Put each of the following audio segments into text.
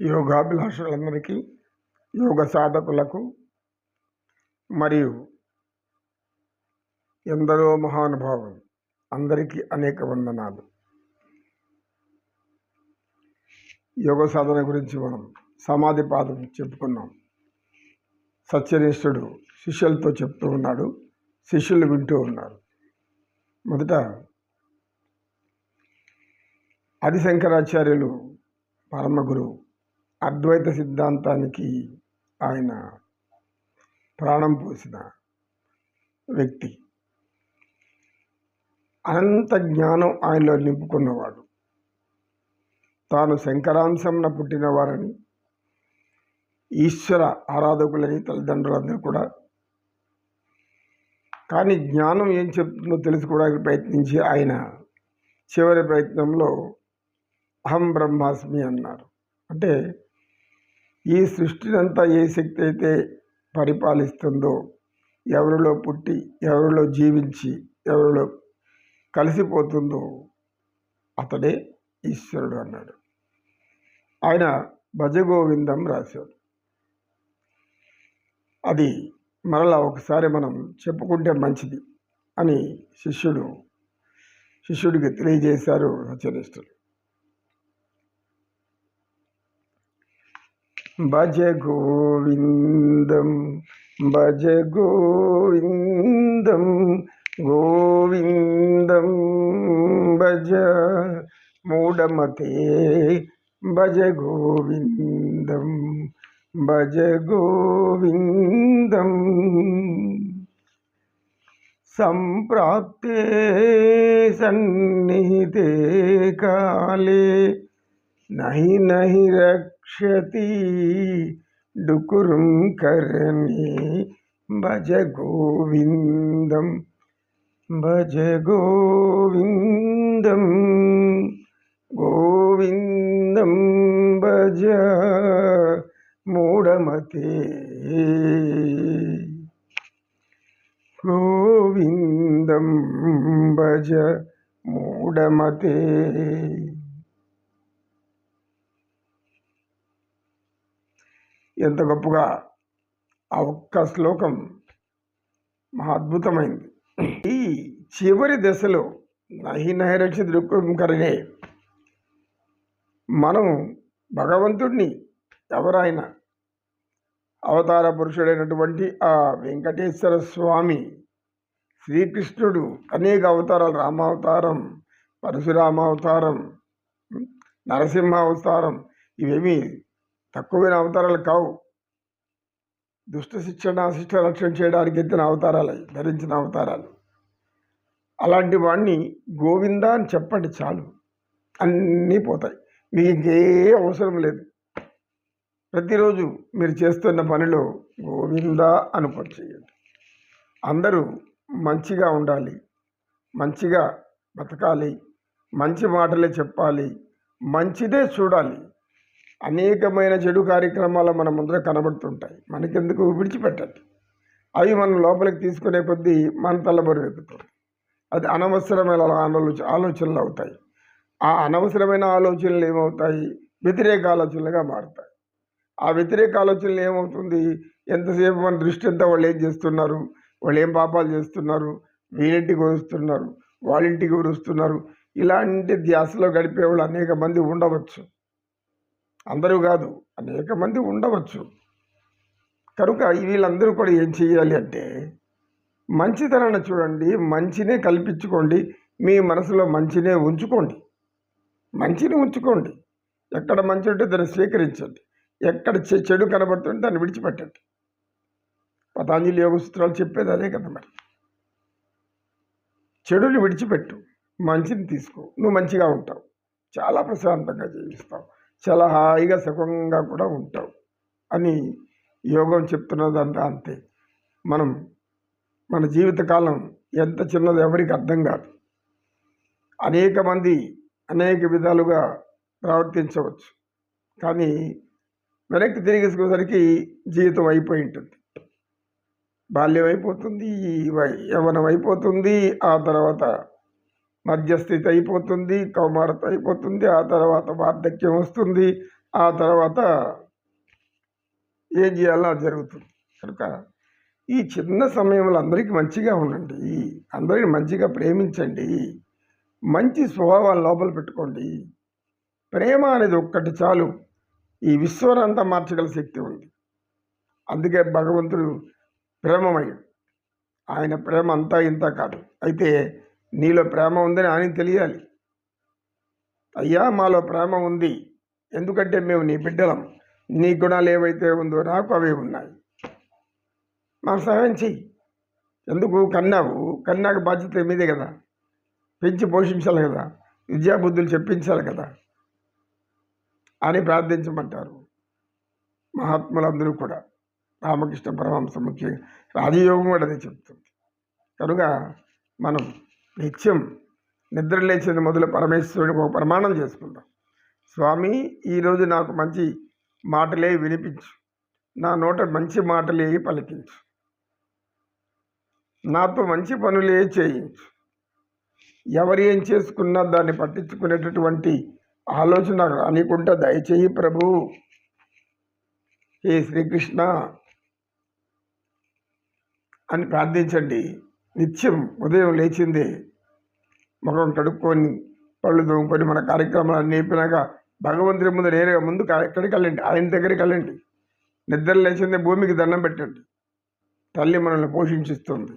యోగాభిలాషులందరికీ యోగ సాధకులకు మరియు ఎందరో మహానుభావులు అందరికీ అనేక వందనాలు. యోగ సాధన గురించి మనం సమాధి పాదం చెప్పుకున్నాం. సత్యనిష్ఠుడు శిష్యులతో చెప్తూ ఉన్నాడు శిష్యులు వింటూ ఉన్నారు. మొదట ఆదిశంకరాచార్యులు పరమ గురువు అద్వైత సిద్ధాంతానికి ఆయన ప్రాణం పోసిన వ్యక్తి. అనంత జ్ఞానం ఆయనలో నింపుకున్నవాడు. తాను శంకరాంశంన పుట్టినవారని ఈశ్వర ఆరాధకులని తల్లిదండ్రులందరూ కూడా. కానీ జ్ఞానం ఏం చెప్తుందో తెలుసుకోవడానికి ప్రయత్నించి ఆయన చివరి ప్రయత్నంలో అహం బ్రహ్మాస్మి అన్నారు. అంటే ఈ సృష్టినంతా ఏ శక్తి అయితే పరిపాలిస్తుందో ఎవరిలో పుట్టి ఎవరిలో జీవించి ఎవరిలో కలిసిపోతుందో అతడే ఈశ్వరుడు అన్నాడు. ఆయన భజగోవిందం రాశాడు. అది మరలా ఒకసారి మనం చెప్పుకుంటే మంచిది అని శిష్యుడు శిష్యుడికి తెలియజేశారు రచనిష్ఠులు. భజ గోవిందం భజ గోవిందం గోవిందం భజ మూఢమతే భజ గోవిందం భజ గోవిందం సంప్రాప్తే సన్నిహితే కాలే నహి నహి రక్షతి క్షతి కరణి భజ గోవిందం భజ గోవిందం గోవిందం భజ మూఢమతే. గోవిందం భజ మూఢమతే. ఎంత గొప్పగా ఆ ఒక్క శ్లోకం మహా అద్భుతమైంది ఈ చివరి దశలో నహి నహిరక్షిత దుఃఖకరనే మనం భగవంతుడిని ఎవరైనా అవతార పురుషుడైనటువంటి ఆ వెంకటేశ్వర స్వామి శ్రీకృష్ణుడు అనేక అవతారాలు రామావతారం పరశురామ అవతారం నరసింహ అవతారం ఇవేమీ తక్కువైన అవతారాలు కావు. దుష్ట శిక్షణ శిష్ట రక్షణ చేయడానికి ఎత్తిన అవతారాలు ధరించిన అవతారాలు. అలాంటి వాడిని గోవింద అని చెప్పండి చాలు. అన్నీ పోతాయి. మీకు ఇంకే అవసరం లేదు. ప్రతిరోజు మీరు చేస్తున్న పనిలో గోవింద అనుకొని చేయండి. అందరూ మంచిగా ఉండాలి. మంచిగా బతకాలి. మంచి మాటలే చెప్పాలి. మంచిదే చూడాలి. అనేకమైన చెడు కార్యక్రమాలు మన ముందర కనబడుతుంటాయి. మనకెందుకు విడిచిపెట్టండి అవి మనం లోపలికి తీసుకునే కొద్దీ మన తలబరు ఎక్కుతుంది. అది అనవసరమైన ఆలోచన ఆలోచనలు అవుతాయి. ఆ అనవసరమైన ఆలోచనలు ఏమవుతాయి? వ్యతిరేక ఆలోచనలుగా మారుతాయి. ఆ వ్యతిరేక ఆలోచనలు ఏమవుతుంది? ఎంతసేపు మన దృష్టి అంతా వాళ్ళు ఏం చేస్తున్నారు? వాళ్ళు ఏం పాపాలు చేస్తున్నారు? వీరింటికి వరుస్తున్నారు వాళ్ళింటికి వరుస్తున్నారు ఇలాంటి ధ్యాసలో గడిపే వాళ్ళు అనేక మంది ఉండవచ్చు. అందరూ కాదు అనేక మంది ఉండవచ్చు. కనుక వీళ్ళందరూ కూడా ఏం చేయాలి అంటే మంచితనాన్ని చూడండి మంచినే కల్పించుకోండి మీ మనసులో మంచినే ఉంచుకోండి. మంచిని ఉంచుకోండి. ఎక్కడ మంచి ఉంటే దాన్ని స్వీకరించండి. ఎక్కడ చెడు కనబడుతుంటే దాన్ని విడిచిపెట్టండి. పతాంజలి యోగ సూత్రాలు చెప్పేది అదే కదా మరి. చెడుని విడిచిపెట్టు మంచిని తీసుకో. నువ్వు మంచిగా ఉంటావు. చాలా ప్రశాంతంగా జీవిస్తావు. చాలా హాయిగా సుఖంగా కూడా ఉంటావు అని యోగం చెప్తున్నదంతా అంతే. మనం మన జీవితకాలం ఎంత చిన్నదో ఎవరికి అర్థం కాదు. అనేక మంది అనేక విధాలుగా ప్రవర్తించవచ్చు. కానీ వెనక్కి తిరిగేసుకునేసరికి జీవితం అయిపోయి ఉంటుంది బాల్యం అయిపోతుంది యవనం అయిపోతుంది ఆ తర్వాత మధ్యస్థితి అయిపోతుంది కౌమారత అయిపోతుంది ఆ తర్వాత వార్ధక్యం వస్తుంది ఆ తర్వాత ఏం చేయాలో జరుగుతుంది. కనుక ఈ చిన్న సమయంలో అందరికీ మంచిగా ఉండండి అందరిని మంచిగా ప్రేమించండి మంచి స్వభావాలు లోపల పెట్టుకోండి. ప్రేమ అనేది ఒక్కటి చాలు ఈ విశ్వనంతా మార్చగల శక్తి ఉంది. అందుకే భగవంతుడు ప్రేమమయ్యాడు ఆయన ప్రేమ అంతా ఇంత కాదు. అయితే నీలో ప్రేమ ఉందని ఆయన తెలియాలి. అయ్యా మాలో ప్రేమ ఉంది. ఎందుకంటే మేము నీ బిడ్డలం. నీ గుణాలు ఏవైతే ఉందో నాకు అవే ఉన్నాయి. మాకు సహాయం చెయ్యి. ఎందుకు? కన్నావు. కన్నాక బాధ్యత మీదే కదా. పెంచి పోషించాలి కదా. విద్యాబుద్ధులు చెప్పించాలి కదా. అని ప్రార్థించమంటారు. మహాత్ములందరూ కూడా. రామకృష్ణ పరమహంస ముఖ్యంగా. రాజయోగం కూడా అదే చెప్తుంది. కనుక మనం నిత్యం నిద్ర లేచేది మొదలు పరమేశ్వరుడికి ఒక ప్రమాణం చేసుకుందాం. స్వామి ఈరోజు నాకు మంచి మాటలే వినిపించు. నా నోట మంచి మాటలే పలికించు. నాతో మంచి పనులే చేయించు. ఎవరు ఏం చేసుకున్నా దాన్ని పట్టించుకునేటటువంటి ఆలోచన అనుకుంటా దయచేయి ప్రభు. హే శ్రీకృష్ణ! అని ప్రార్థించండి. నిత్యం ఉదయం లేచిందే ముఖం కడుక్కొని పళ్ళు తోముకొని మన కార్యక్రమాలు నేర్పినాక భగవంతుడి ముందు నేరుగా ముందు ఎక్కడికి వెళ్ళండి? ఆయన దగ్గరికి వెళ్ళండి. నిద్ర లేచిందే భూమికి దండం పెట్టండి. తల్లి మనల్ని పోషించిస్తుంది.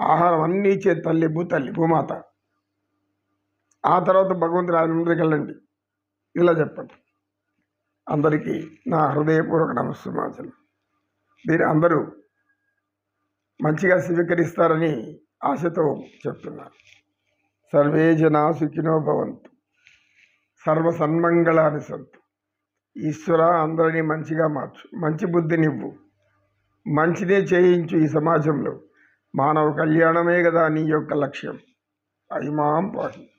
ఆహారం అన్నీ ఇచ్చే తల్లి భూతల్లి భూమాత. ఆ తర్వాత భగవంతుడు ఆయన ముందుకు వెళ్ళండి. ఇలా చెప్పండి. అందరికీ నా హృదయపూర్వక నమస్సుమాచలు దీని అందరూ మంచిగా స్వీకరిస్తారని ఆశతో చెప్తున్నారు సర్వే జనా సుఖినో భవంతు. సర్వ సన్మంగళాన్ని సంతు. ఈశ్వర అందరినీ మంచిగా మార్చు. మంచి బుద్ధినివ్వు. మంచిదే చేయించు ఈ సమాజంలో. మానవ కళ్యాణమే కదా నీ యొక్క లక్ష్యం. అయిమాం పాటి.